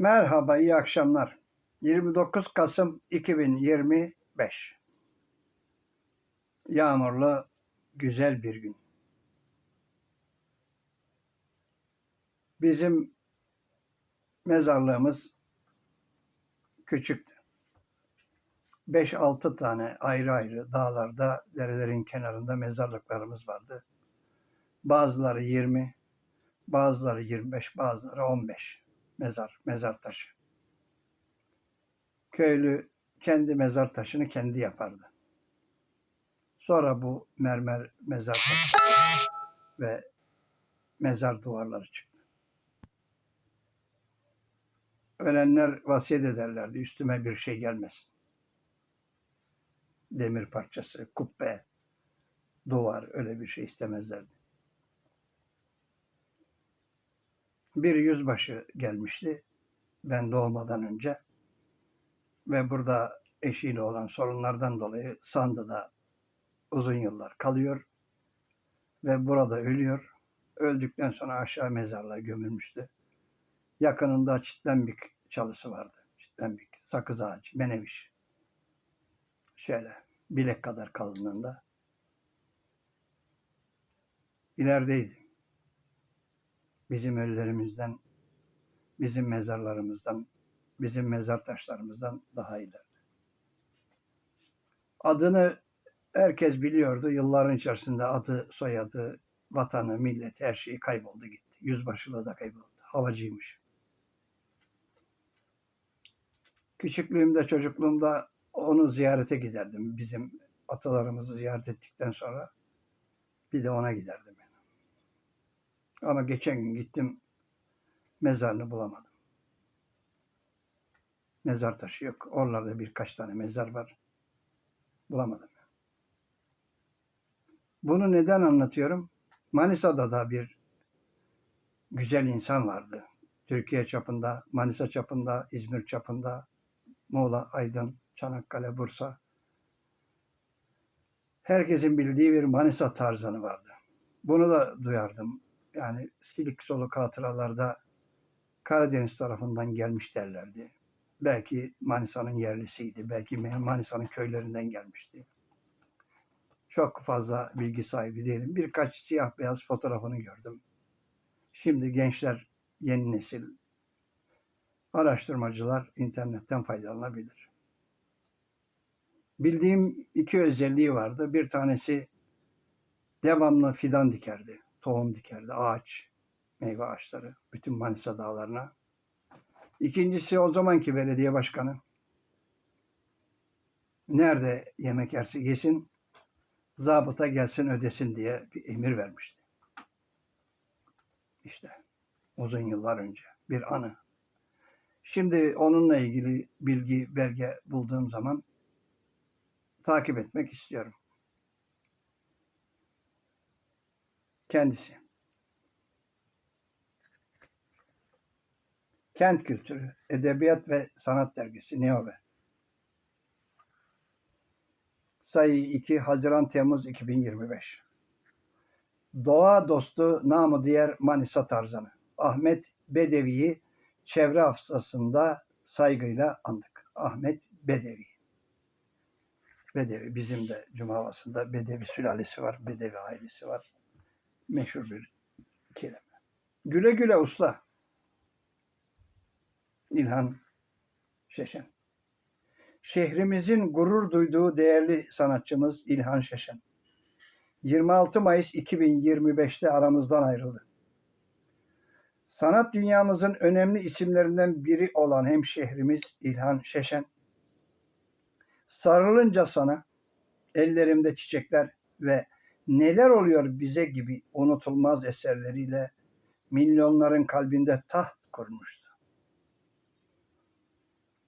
Merhaba, iyi akşamlar. 29 Kasım 2025. Yağmurlu, güzel bir gün. Bizim mezarlığımız küçüktü. 5-6 tane ayrı ayrı dağlarda, derelerin kenarında mezarlıklarımız vardı. Bazıları 20, bazıları 25, bazıları 15 mezar, mezar taşı. Köylü kendi mezar taşını kendi yapardı. Sonra bu mermer mezar taşı ve mezar duvarları çıktı. Ölenler vasiyet ederlerdi üstüme bir şey gelmesin. Demir parçası, kubbe, duvar öyle bir şey istemezlerdi. Bir yüzbaşı gelmişti ben doğmadan önce ve burada eşiyle olan sorunlardan dolayı Sandı'da uzun yıllar kalıyor ve burada ölüyor. Öldükten sonra aşağı mezarlığa gömülmüştü. Yakınında çitlenbik çalısı vardı. Çitlenbik, sakız ağacı, meneviş. Şöyle bilek kadar kalınlığında. İlerideydi bizim ölülerimizden, bizim mezarlarımızdan, bizim mezar taşlarımızdan daha ileride. Adını herkes biliyordu. Yılların içerisinde adı, soyadı, vatanı, millet her şeyi kayboldu gitti. Yüzbaşılığı da kayboldu. Havacıymış. Küçüklüğümde, çocukluğumda onu ziyarete giderdim. Bizim atalarımızı ziyaret ettikten sonra bir de ona giderdim. Ama geçen gün gittim mezarını bulamadım. Mezar taşı yok. Oralarda birkaç tane mezar var. Bulamadım. Bunu neden anlatıyorum? Manisa'da da bir güzel insan vardı. Türkiye çapında, Manisa çapında, İzmir çapında, Muğla, Aydın, Çanakkale, Bursa. Herkesin bildiği bir Manisa tarzanı vardı. Bunu da duyardım yani silik soluk hatıralarda Karadeniz tarafından gelmiş derlerdi. Belki Manisa'nın yerlisiydi. Belki Manisa'nın köylerinden gelmişti. Çok fazla bilgi sahibi değilim. Birkaç siyah beyaz fotoğrafını gördüm. Şimdi gençler, yeni nesil, araştırmacılar internetten faydalanabilir. Bildiğim iki özelliği vardı. Bir tanesi devamlı fidan dikerdi tohum dikerdi. Ağaç, meyve ağaçları. Bütün Manisa dağlarına. İkincisi o zamanki belediye başkanı. Nerede yemek yerse yesin, zabıta gelsin ödesin diye bir emir vermişti. İşte uzun yıllar önce bir anı. Şimdi onunla ilgili bilgi, belge bulduğum zaman takip etmek istiyorum. Kendisi. Kent Kültürü, Edebiyat ve Sanat Dergisi Neove. Sayı 2 Haziran Temmuz 2025. Doğa dostu namı diğer Manisa Tarzanı. Ahmet Bedevi'yi çevre hafızasında saygıyla andık. Ahmet Bedevi. Bedevi bizim de Cuma havasında Bedevi sülalesi var, Bedevi ailesi var meşhur bir kelime. Güle güle usta. İlhan Şeşen. Şehrimizin gurur duyduğu değerli sanatçımız İlhan Şeşen. 26 Mayıs 2025'te aramızdan ayrıldı. Sanat dünyamızın önemli isimlerinden biri olan hemşehrimiz İlhan Şeşen. Sarılınca sana ellerimde çiçekler ve neler oluyor bize gibi unutulmaz eserleriyle milyonların kalbinde taht kurmuştu.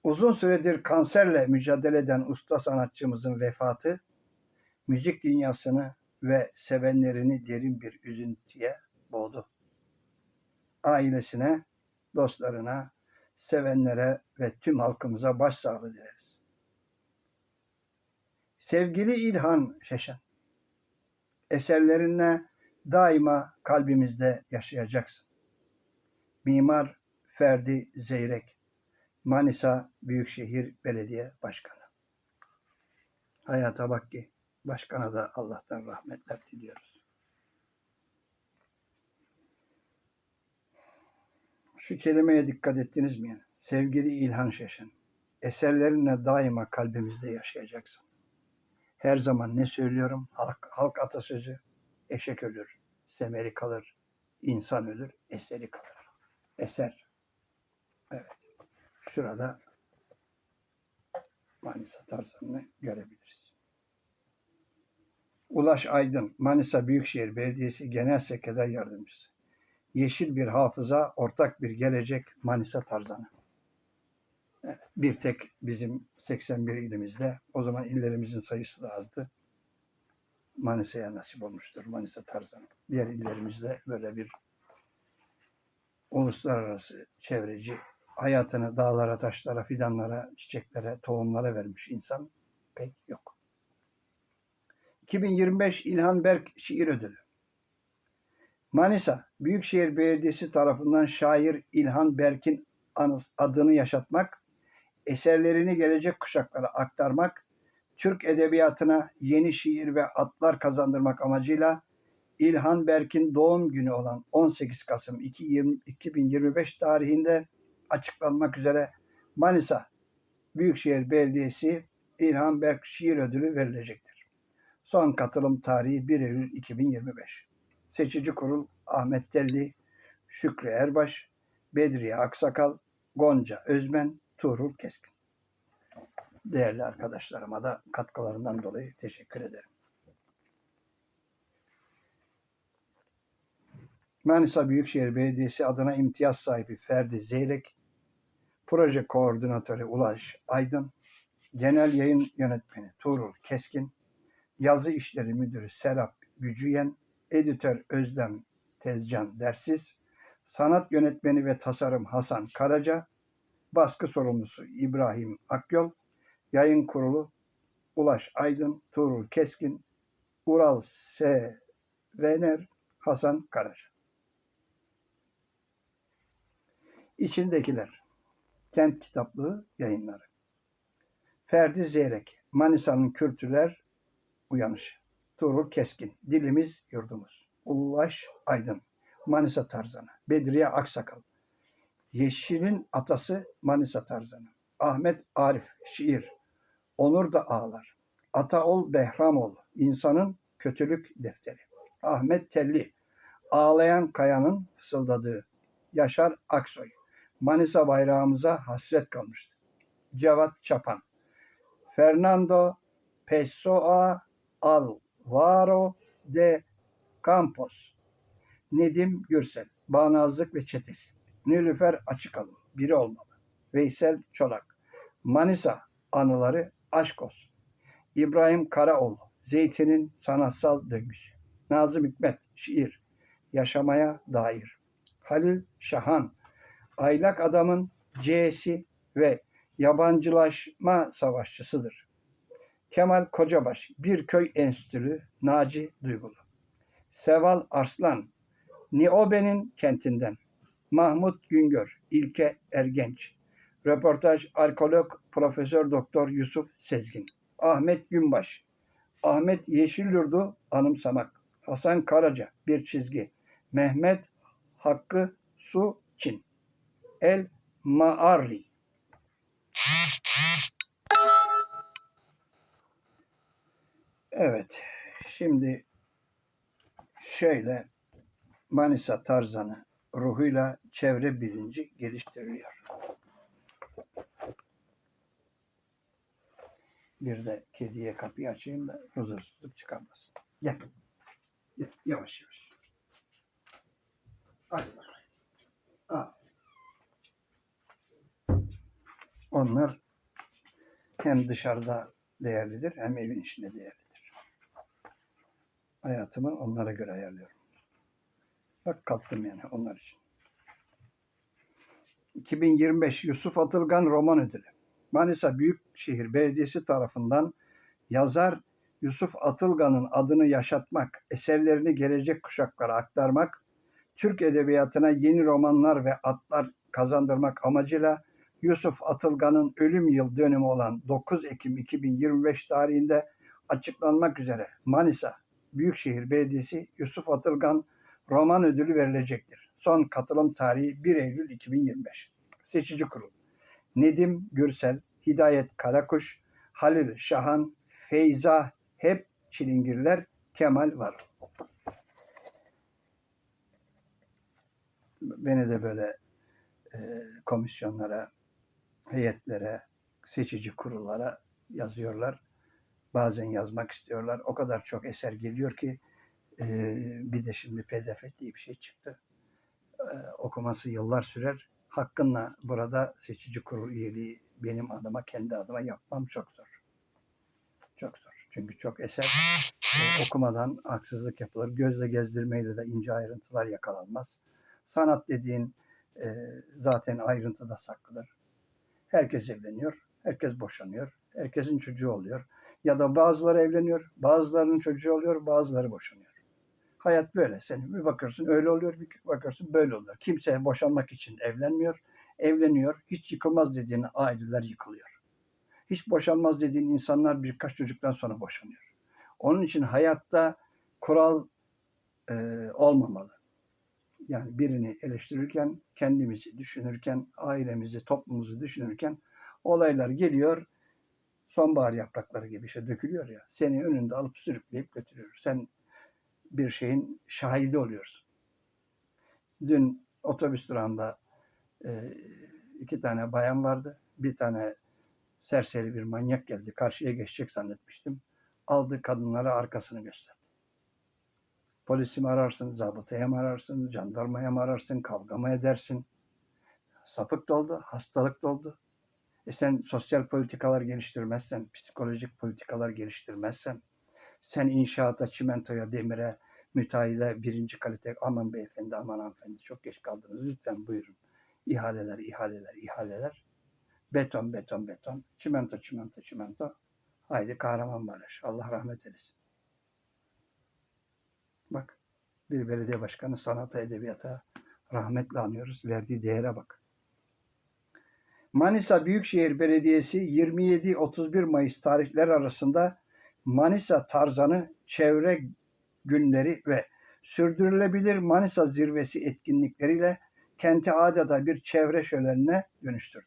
Uzun süredir kanserle mücadele eden usta sanatçımızın vefatı, müzik dünyasını ve sevenlerini derin bir üzüntüye boğdu. Ailesine, dostlarına, sevenlere ve tüm halkımıza başsağlığı dileriz. Sevgili İlhan Şeşen, eserlerinle daima kalbimizde yaşayacaksın. Mimar Ferdi Zeyrek Manisa Büyükşehir Belediye Başkanı. Hayata Bakki Başkan'a da Allah'tan rahmetler diliyoruz. Şu kelimeye dikkat ettiniz mi? Sevgili İlhan Şeşen, eserlerinle daima kalbimizde yaşayacaksın. Her zaman ne söylüyorum? Halk, halk atasözü, eşek ölür, semeri kalır, insan ölür, eseri kalır. Eser. Evet. Şurada Manisa tarzını görebiliriz. Ulaş Aydın, Manisa Büyükşehir Belediyesi Genel Sekreter Yardımcısı. Yeşil bir hafıza, ortak bir gelecek Manisa tarzanı. Bir tek bizim 81 ilimizde, o zaman illerimizin sayısı da azdı. Manisa'ya nasip olmuştur Manisa tarzanı. Diğer illerimizde böyle bir uluslararası çevreci hayatını dağlara, taşlara, fidanlara, çiçeklere, tohumlara vermiş insan pek yok. 2025 İlhan Berk Şiir Ödülü. Manisa Büyükşehir Belediyesi tarafından şair İlhan Berk'in adını yaşatmak, eserlerini gelecek kuşaklara aktarmak, Türk edebiyatına yeni şiir ve atlar kazandırmak amacıyla İlhan Berk'in doğum günü olan 18 Kasım 2020 2025 tarihinde açıklanmak üzere Manisa Büyükşehir Belediyesi İlhan Berk Şiir Ödülü verilecektir. Son katılım tarihi 1 Eylül 2025. Seçici Kurul Ahmet Telli, Şükrü Erbaş, Bedriye Aksakal, Gonca Özmen, Tuğrul Keskin. Değerli arkadaşlarıma da katkılarından dolayı teşekkür ederim. Manisa Büyükşehir Belediyesi adına imtiyaz sahibi Ferdi Zeyrek, proje koordinatörü Ulaş Aydın, genel yayın yönetmeni Tuğrul Keskin, yazı işleri müdürü Serap Gücüyen, editör Özlem Tezcan Dersiz, sanat yönetmeni ve tasarım Hasan Karaca, baskı sorumlusu İbrahim Akyol, yayın kurulu Ulaş Aydın, Tuğrul Keskin, Ural S. Vener, Hasan Karaca. İçindekiler Kent Kitaplığı yayınları. Ferdi Zeyrek, Manisa'nın Kültürler Uyanışı. Tuğrul Keskin, Dilimiz Yurdumuz. Ulaş Aydın, Manisa Tarzanı. Bedriye Aksakal, Yeşil'in Atası Manisa Tarzanı. Ahmet Arif, Şiir. Onur da Ağlar. Ataol Behramoğlu, İnsanın Kötülük Defteri. Ahmet Telli, Ağlayan Kayanın Fısıldadığı. Yaşar Aksoy, Manisa bayrağımıza hasret kalmıştı. Cevat Çapan, Fernando Pessoa Alvaro de Campos, Nedim Gürsel, Bağnazlık ve Çetesi, Nilüfer Açıkalın, biri olmalı. Veysel Çolak, Manisa anıları aşk olsun. İbrahim Karaoğlu, Zeytin'in sanatsal döngüsü. Nazım Hikmet, şiir, yaşamaya dair. Halil Şahan, aylak adamın C'si ve yabancılaşma savaşçısıdır. Kemal Kocabaş, bir köy enstitülü Naci Duygulu. Seval Arslan, Niobe'nin kentinden. Mahmut Güngör, İlke Ergenç. Röportaj arkeolog Profesör Doktor Yusuf Sezgin. Ahmet Günbaş, Ahmet Yeşilyurdu anımsamak. Hasan Karaca, bir çizgi. Mehmet Hakkı Su Çin. El Maarri. Evet, şimdi şöyle Manisa tarzanı ruhuyla çevre bilinci geliştiriliyor. Bir de kediye kapıyı açayım da huzursuzluk çıkarmasın. Gel. Gel, yavaş yavaş. Hadi bakalım. Al. Onlar hem dışarıda değerlidir hem evin içinde değerlidir. Hayatımı onlara göre ayarlıyorum. Bak kalktım yani onlar için. 2025 Yusuf Atılgan Roman Ödülü. Manisa Büyükşehir Belediyesi tarafından yazar Yusuf Atılgan'ın adını yaşatmak, eserlerini gelecek kuşaklara aktarmak, Türk edebiyatına yeni romanlar ve atlar kazandırmak amacıyla Yusuf Atılgan'ın ölüm yıl dönümü olan 9 Ekim 2025 tarihinde açıklanmak üzere Manisa Büyükşehir Belediyesi Yusuf Atılgan roman ödülü verilecektir. Son katılım tarihi 1 Eylül 2025. Seçici Kurul Nedim Gürsel, Hidayet Karakuş, Halil Şahan, Feyza Hep Çilingirler, Kemal var. Beni de böyle e, komisyonlara, heyetlere, seçici kurullara yazıyorlar. Bazen yazmak istiyorlar. O kadar çok eser geliyor ki e, bir de şimdi pdf diye bir şey çıktı. E, okuması yıllar sürer. Hakkınla burada seçici kurul üyeliği benim adıma, kendi adıma yapmam çok zor. Çok zor. Çünkü çok eser e, okumadan haksızlık yapılır. Gözle gezdirmeyle de ince ayrıntılar yakalanmaz. Sanat dediğin e, zaten ayrıntıda saklıdır. Herkes evleniyor, herkes boşanıyor, herkesin çocuğu oluyor. Ya da bazıları evleniyor, bazılarının çocuğu oluyor, bazıları boşanıyor. Hayat böyle. Sen bir bakıyorsun öyle oluyor, bir bakıyorsun böyle oluyor. Kimse boşanmak için evlenmiyor, evleniyor. Hiç yıkılmaz dediğin aileler yıkılıyor. Hiç boşanmaz dediğin insanlar birkaç çocuktan sonra boşanıyor. Onun için hayatta kural e, olmamalı. Yani birini eleştirirken, kendimizi düşünürken, ailemizi, toplumumuzu düşünürken olaylar geliyor. Sonbahar yaprakları gibi işte dökülüyor ya. Seni önünde alıp sürükleyip götürüyor. Sen bir şeyin şahidi oluyorsun. Dün otobüs durağında e, iki tane bayan vardı. Bir tane serseri bir manyak geldi. Karşıya geçecek zannetmiştim. Aldı kadınlara arkasını gösterdi. Polisi mi ararsın, zabıtaya mı ararsın, jandarmaya mı ararsın, kavga mı edersin? Sapık doldu, hastalık doldu. E sen sosyal politikalar geliştirmezsen, psikolojik politikalar geliştirmezsen, sen inşaata, çimentoya, demire, müteahhide birinci kalite, aman beyefendi, aman hanımefendi çok geç kaldınız, lütfen buyurun. İhaleler, ihaleler, ihaleler. Beton, beton, beton. Çimento, çimento, çimento. Haydi Kahramanmaraş. Allah rahmet eylesin. Bak bir belediye başkanı sanata, edebiyata rahmetle anıyoruz. Verdiği değere bak. Manisa Büyükşehir Belediyesi 27-31 Mayıs tarihler arasında Manisa Tarzanı Çevre Günleri ve Sürdürülebilir Manisa Zirvesi etkinlikleriyle kenti adeta bir çevre şölenine dönüştürdü.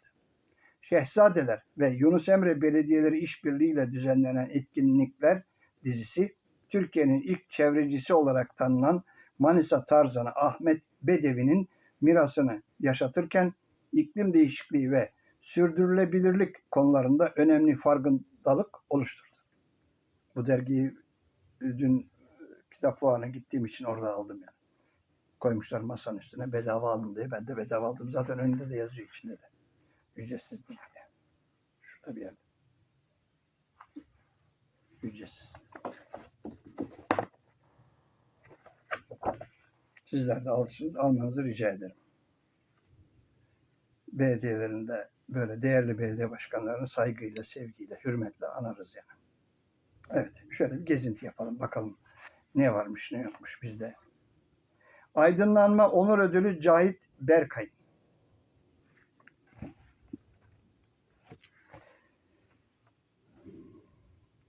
Şehzadeler ve Yunus Emre Belediyeleri işbirliğiyle düzenlenen etkinlikler dizisi Türkiye'nin ilk çevrecisi olarak tanınan Manisa Tarzanı Ahmet Bedevi'nin mirasını yaşatırken iklim değişikliği ve sürdürülebilirlik konularında önemli farkındalık oluşturdu. Bu dergiyi dün kitap fuarına gittiğim için orada aldım yani. Koymuşlar masanın üstüne bedava alın diye. Ben de bedava aldım. Zaten önünde de yazıyor içinde de. Ücretsiz değil yani. Şurada bir yerde. Ücretsiz. Sizler de alırsınız, almanızı rica ederim. Belediyelerinde böyle değerli belediye başkanlarını saygıyla, sevgiyle, hürmetle anarız yani. Evet, şöyle bir gezinti yapalım bakalım ne varmış ne yokmuş bizde. Aydınlanma Onur Ödülü Cahit Berkay.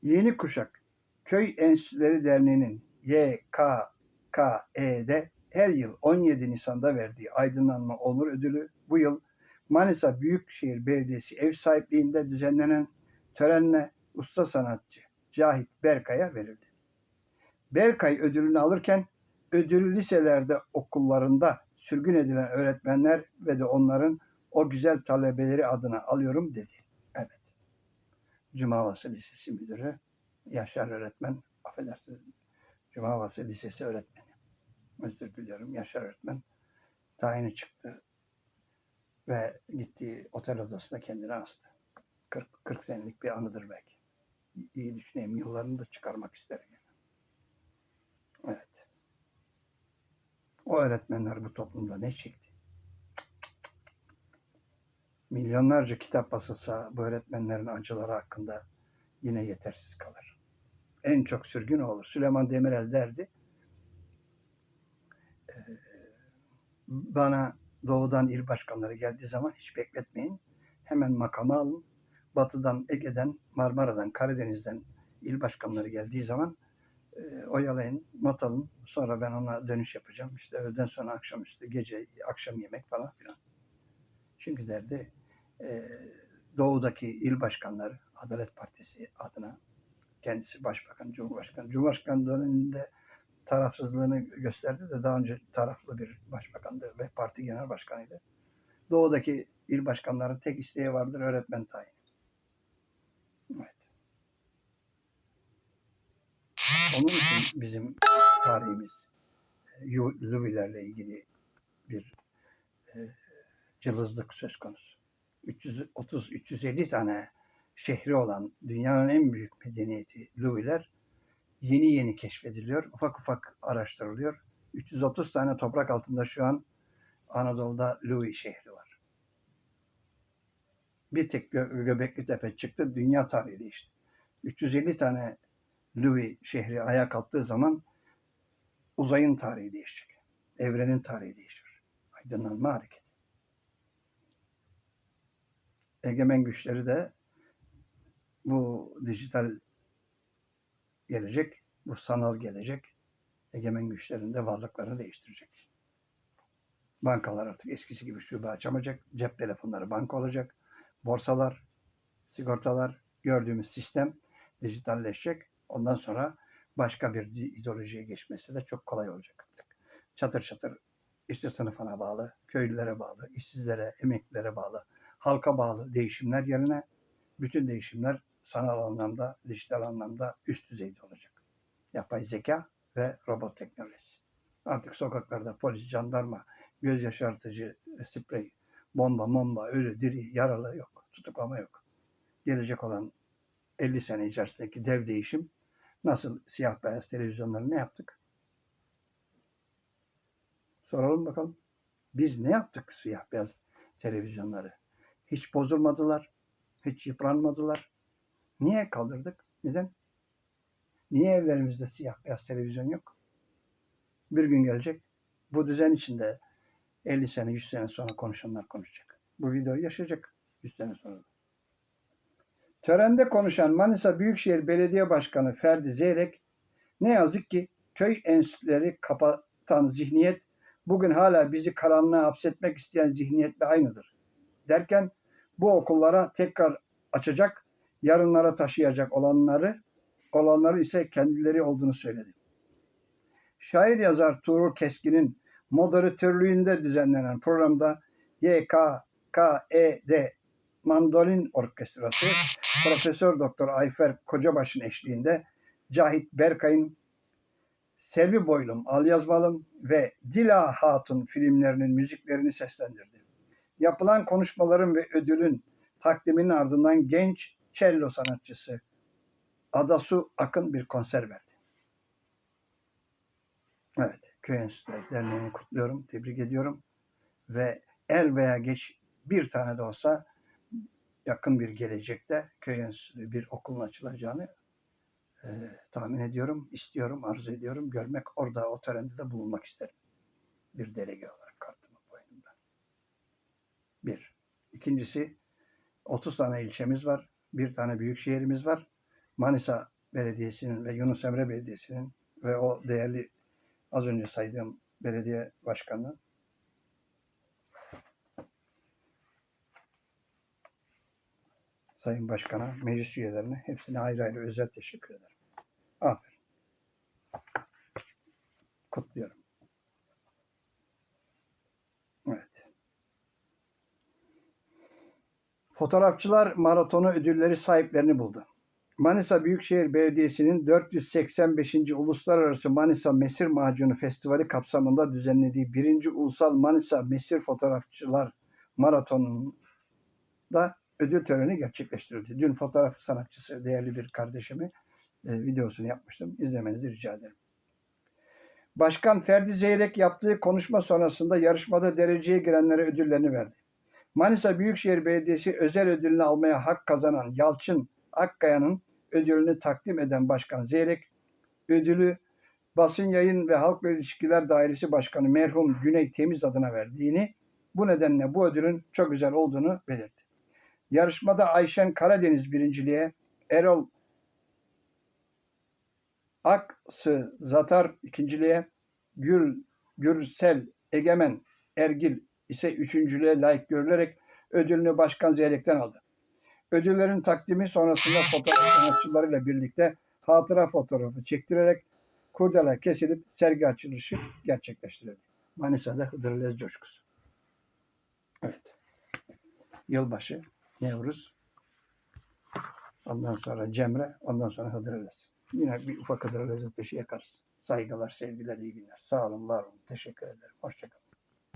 Yeni Kuşak Köy Enstitüleri Derneği'nin YKKE'de her yıl 17 Nisan'da verdiği Aydınlanma Onur Ödülü bu yıl Manisa Büyükşehir Belediyesi ev sahipliğinde düzenlenen törenle usta sanatçı Cahit Berkay'a verildi. Berkay ödülünü alırken ödül liselerde okullarında sürgün edilen öğretmenler ve de onların o güzel talebeleri adına alıyorum dedi. Evet. Cumavası Lisesi Müdürü Yaşar öğretmen, affedersiniz, Cumavası Lisesi öğretmeni. Özür diliyorum, Yaşar öğretmen tayini çıktı ve gittiği otel odasında kendini astı. 40, 40 senelik bir anıdır belki. İyi düşüneyim, yıllarını da çıkarmak isterim. Yani. Evet. O öğretmenler bu toplumda ne çekti? Milyonlarca kitap basılsa bu öğretmenlerin acıları hakkında yine yetersiz kalır. En çok sürgün olur. Süleyman Demirel derdi. Bana doğudan il başkanları geldiği zaman hiç bekletmeyin. Hemen makama alın. Batıdan, Ege'den, Marmara'dan, Karadeniz'den il başkanları geldiği zaman e, oyalayın, not. Sonra ben ona dönüş yapacağım. İşte öğleden sonra akşamüstü, gece, akşam yemek falan filan. Çünkü derdi e, doğudaki il başkanları Adalet Partisi adına kendisi başbakan, cumhurbaşkanı. Cumhurbaşkanı döneminde tarafsızlığını gösterdi de daha önce taraflı bir başbakandı ve parti genel başkanıydı. Doğudaki il başkanların tek isteği vardır öğretmen tayini. Evet. Onun için bizim tarihimiz e, Luvilerle ilgili bir e, cılızlık söz konusu. 330-350 tane şehri olan dünyanın en büyük medeniyeti Luviler yeni yeni keşfediliyor. Ufak ufak araştırılıyor. 330 tane toprak altında şu an Anadolu'da Louis şehri var. Bir tek Gö- Göbekli Tepe çıktı, dünya tarihi değişti. 350 tane Louis şehri ayağa kalktığı zaman uzayın tarihi değişecek. Evrenin tarihi değişir. Aydınlanma hareketi. Egemen güçleri de bu dijital gelecek, bu sanal gelecek egemen güçlerinde varlıklarını değiştirecek. Bankalar artık eskisi gibi şube açamayacak. Cep telefonları banka olacak. Borsalar, sigortalar, gördüğümüz sistem dijitalleşecek. Ondan sonra başka bir ideolojiye geçmesi de çok kolay olacak artık. Çatır çatır işçi sınıfına bağlı, köylülere bağlı, işsizlere, emeklilere bağlı, halka bağlı değişimler yerine bütün değişimler sanal anlamda, dijital anlamda üst düzeyde olacak. Yapay zeka ve robot teknolojisi. Artık sokaklarda polis, jandarma, göz yaşartıcı, sprey, bomba, bomba, ölü, diri, yaralı yok. Tutuklama yok. Gelecek olan 50 sene içerisindeki dev değişim nasıl siyah beyaz televizyonları ne yaptık? Soralım bakalım. Biz ne yaptık siyah beyaz televizyonları? Hiç bozulmadılar, hiç yıpranmadılar. Niye kaldırdık? Neden? Niye evlerimizde siyah beyaz televizyon yok? Bir gün gelecek. Bu düzen içinde 50 sene, 100 sene sonra konuşanlar konuşacak. Bu videoyu yaşayacak 100 sene sonra. Törende konuşan Manisa Büyükşehir Belediye Başkanı Ferdi Zeyrek ne yazık ki köy enstitüleri kapatan zihniyet bugün hala bizi karanlığa hapsetmek isteyen zihniyetle aynıdır. Derken bu okullara tekrar açacak, yarınlara taşıyacak olanları olanları ise kendileri olduğunu söyledi. Şair yazar Tuğrul Keskin'in moderatörlüğünde düzenlenen programda YKKED Mandolin Orkestrası Profesör Doktor Ayfer Kocabaş'ın eşliğinde Cahit Berkay'ın Selvi Boylum, Al Yazmalım ve Dila Hatun filmlerinin müziklerini seslendirdi. Yapılan konuşmaların ve ödülün takdiminin ardından genç cello sanatçısı Adasu Akın bir konser verdi. Evet, Köy Enstitüleri Derneği'ni kutluyorum, tebrik ediyorum. Ve er veya geç bir tane de olsa yakın bir gelecekte köy enstitülü bir okulun açılacağını e, tahmin ediyorum, istiyorum, arzu ediyorum. Görmek orada o törende de bulunmak isterim. Bir delege olarak kartımı boynumda. Bir. İkincisi 30 tane ilçemiz var. Bir tane büyük şehrimiz var. Manisa Belediyesi'nin ve Yunus Emre Belediyesi'nin ve o değerli az önce saydığım belediye başkanı Sayın Başkan'a, meclis üyelerine hepsine ayrı ayrı özel teşekkür ederim. Aferin. Kutluyorum. Evet. Fotoğrafçılar maratonu ödülleri sahiplerini buldu. Manisa Büyükşehir Belediyesi'nin 485. Uluslararası Manisa Mesir Macunu Festivali kapsamında düzenlediği 1. Ulusal Manisa Mesir Fotoğrafçılar Maratonu'nda ödül töreni gerçekleştirildi. Dün fotoğraf sanatçısı değerli bir kardeşimi e, videosunu yapmıştım. İzlemenizi rica ederim. Başkan Ferdi Zeyrek yaptığı konuşma sonrasında yarışmada dereceye girenlere ödüllerini verdi. Manisa Büyükşehir Belediyesi özel ödülünü almaya hak kazanan Yalçın Akkaya'nın ödülünü takdim eden Başkan Zeyrek, ödülü Basın Yayın ve Halkla İlişkiler Dairesi Başkanı merhum Güney Temiz adına verdiğini, bu nedenle bu ödülün çok güzel olduğunu belirtti. Yarışmada Ayşen Karadeniz birinciliğe, Erol Aksı Zatar ikinciliğe, Gül Gürsel Egemen Ergil ise üçüncülüğe layık görülerek ödülünü Başkan Zeyrek'ten aldı. Ödüllerin takdimi sonrasında fotoğraf sanatçılarıyla birlikte hatıra fotoğrafı çektirerek kurdela kesilip sergi açılışı gerçekleştirildi. Manisa'da Hıdrellez coşkusu. Evet. Yılbaşı, Nevruz, ondan sonra Cemre, ondan sonra Hıdrellez. Yine bir ufak Hıdrellez ateşi yakarız. Saygılar, sevgiler, iyi günler. Sağ olun, var olun. Teşekkür ederim. Hoşçakalın.